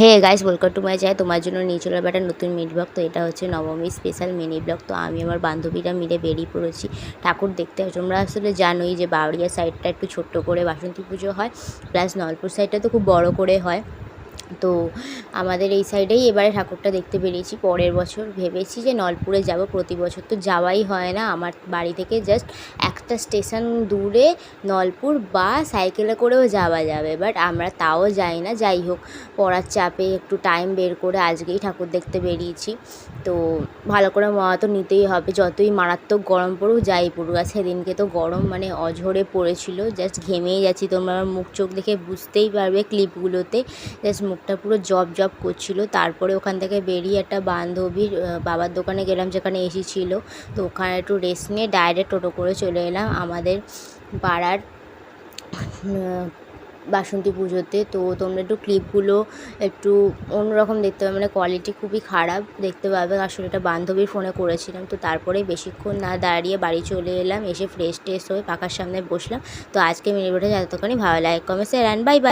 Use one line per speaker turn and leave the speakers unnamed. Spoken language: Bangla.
Hey guys welcome to my channel তোমার জন্য নিয়ে চলে একটা নতুন মিনি ব্লগ তো এটা হচ্ছে নবমী স্পেশাল মিনি ব্লগ তো আমি আমার বান্ধবীরা মিলে বেরিয়ে পড়েছি। ঠাকুর দেখতে। তোমরা আসলে জানোই যে বাউরিয়া সাইডটা একটু ছোট্ট করে বাসন্তী পুজো হয়। প্লাস নলপুর সাইডটা তো খুব বড় করে হয়। তো আমাদের এই সাইডেই এবারে ঠাকুরটা দেখতে বেরিয়েছি। পরের বছর ভেবেছি যে নলপুরে যাব। প্রতি বছর তো যাওয়াই হয় না। আমার বাড়ি থেকে জাস্ট একটা স্টেশন দূরে নলপুর বা সাইকেলে করেও যাওয়া যাবে বাট আমরা তাও যাই না। যাই হোক, পড়ার চাপে একটু টাইম বের করে আজকেই ঠাকুর দেখতে বেরিয়েছি। তো ভালো করে মজা তো নিতেই হবে। যতই মারাত্মক গরম পড়ুক, যাই পড়ুক, আর সেদিনকে তো গরম মানে অঝরে পড়েছিল। জাস্ট ঘেমেই যাচ্ছি। তোমরা আমার মুখ চোখ দেখে বুঝতেই পারবে ক্লিপগুলোতে জাস্ট মুখটা পুরো জব জব করছিল। তারপরে ওখান থেকে বেরিয়ে একটা বান্ধবীর বাবার দোকানে গেলাম, যেখানে এসি ছিল। তো ওখানে একটু রেস্ট নিয়ে ডাইরেক্ট টোটো করে চলে এলাম। আমাদের পাড়ার বাসন্তী পুজোতে। তো তোমরা একটু ক্লিপগুলো একটু অন্যরকম দেখতে পাবে। মানে কোয়ালিটি খুবই খারাপ দেখতে পাবে। আসলে এটা বান্ধবীর ফোনে করেছিলাম। তো তারপরে বেশিক্ষণ না দাঁড়িয়ে বাড়ি চলে এলাম। এসে ফ্রেশ ট্রেশ হয়ে পাখার সামনে বসলাম। তো আজকে মিনি ভিডিওটা যতক্ষণই ভালো লাগে। Comment share and bye bye